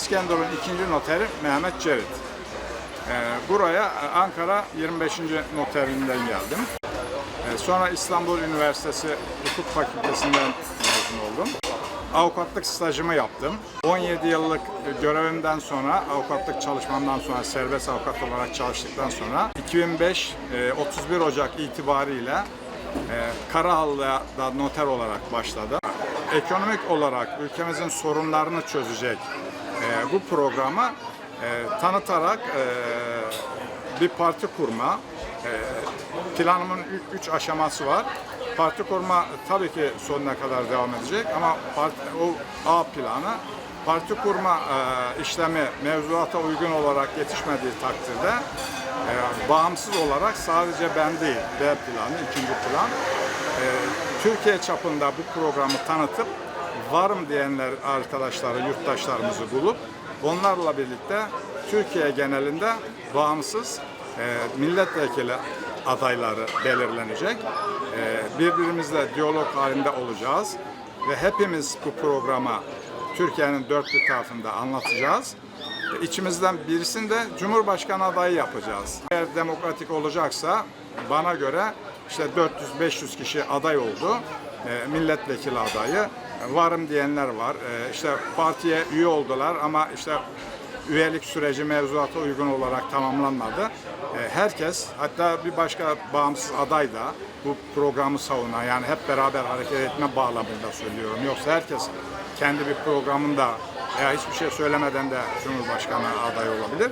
İskenderun ikinci noteri Mehmet Cerit. Ee, buraya e, Ankara 25. noterinden geldim. Ee, sonra İstanbul Üniversitesi Hukuk Fakültesinden mezun oldum. Avukatlık stajımı yaptım. 17 yıllık görevimden sonra, avukatlık çalışmamdan sonra, serbest avukat olarak çalıştıktan sonra 2005 e, 31 Ocak itibariyle e, Karahanlı'da noter olarak başladım. Ekonomik olarak ülkemizin sorunlarını çözecek e, bu programı e, tanıtarak e, bir parti kurma, e, planımın 3 aşaması var. Parti kurma tabii ki sonuna kadar devam edecek ama parti, o A planı parti kurma e, işlemi mevzuata uygun olarak yetişmediği takdirde e, bağımsız olarak sadece ben değil, B planı, ikinci plan e, Türkiye çapında bu programı tanıtıp varım diyenler arkadaşları, yurttaşlarımızı bulup onlarla birlikte Türkiye genelinde bağımsız e, milletvekili adayları belirlenecek. E, birbirimizle diyalog halinde olacağız ve hepimiz bu programa Türkiye'nin dört bir tarafında anlatacağız. E, İçimizden birisini de Cumhurbaşkanı adayı yapacağız. Eğer demokratik olacaksa bana göre işte 400-500 kişi aday oldu. E, milletvekili adayı. Varım diyenler var. E, işte partiye üye oldular ama işte üyelik süreci mevzuata uygun olarak tamamlanmadı. E, Herkes hatta bir başka bağımsız aday da bu programı savunan yani hep beraber hareket etme bağlamında söylüyorum. Yoksa herkes kendi bir programında veya hiçbir şey söylemeden de Cumhurbaşkanı adayı olabilir.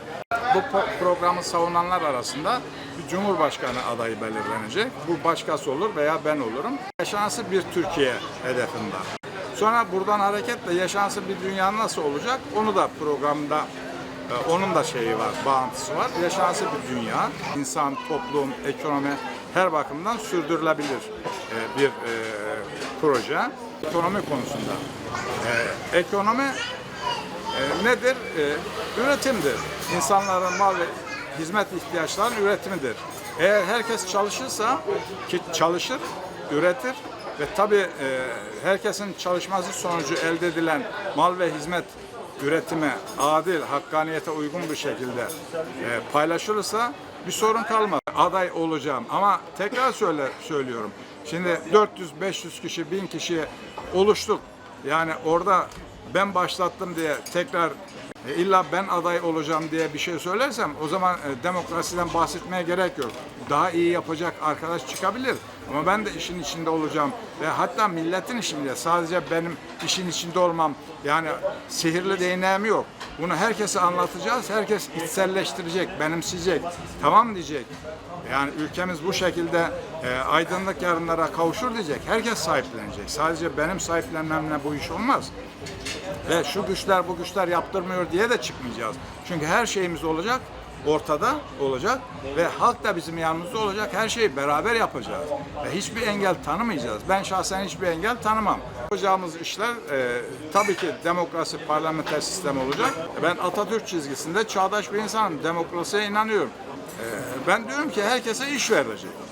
Bu programı savunanlar arasında bir Cumhurbaşkanı adayı belirlenecek. Bu başkası olur veya ben olurum. Yaşansı bir Türkiye hedefim var. Sonra buradan hareketle yaşansı bir dünya nasıl olacak onu da programda e, onun da şeyi var, bağıntısı var. Yaşansı bir dünya, insan, toplum, ekonomi her bakımdan sürdürülebilir e, bir e, proje. Ekonomi konusunda. Ekonomi nedir? Üretimdir. İnsanların mal ve hizmet ihtiyaçlarının üretimidir. Eğer herkes çalışırsa, ki çalışır, üretir ve tabii e, herkesin çalışması sonucu elde edilen mal ve hizmet üretimi adil, hakkaniyete uygun bir şekilde e, paylaşılırsa bir sorun kalmaz. Aday olacağım ama tekrar söyle söylüyorum. Şimdi 400-500 kişi, 1000 kişi oluştuk. Yani orada ben başlattım diye tekrar e, illa ben aday olacağım diye bir şey söylersem o zaman e, demokrasiden bahsetmeye gerek yok. Daha iyi yapacak arkadaş çıkabilir. Ama ben de işin içinde olacağım ve hatta milletin içinde sadece benim işin içinde olmam yani sihirli değneğim yok. Bunu herkese anlatacağız. Herkes içselleştirecek, benimseyecek. Tamam diyecek. Yani ülkemiz bu şekilde e, aydınlık yarınlara kavuşur diyecek. Herkes sahiplenecek. Sadece benim sahiplenmemle bu iş olmaz. Ve şu güçler bu güçler yaptırmıyor diye de çıkmayacağız. Çünkü her şeyimiz olacak, ortada olacak ve halk da bizim yanımızda olacak. Her şeyi beraber yapacağız. Ve hiçbir engel tanımayacağız. Ben şahsen hiçbir engel tanımam. Yapacağımız işler e, tabii ki demokrasi, parlamenter sistem olacak. Ben Atatürk çizgisinde çağdaş bir insanım. Demokrasiye inanıyorum. E, ben diyorum ki herkese iş verilecek.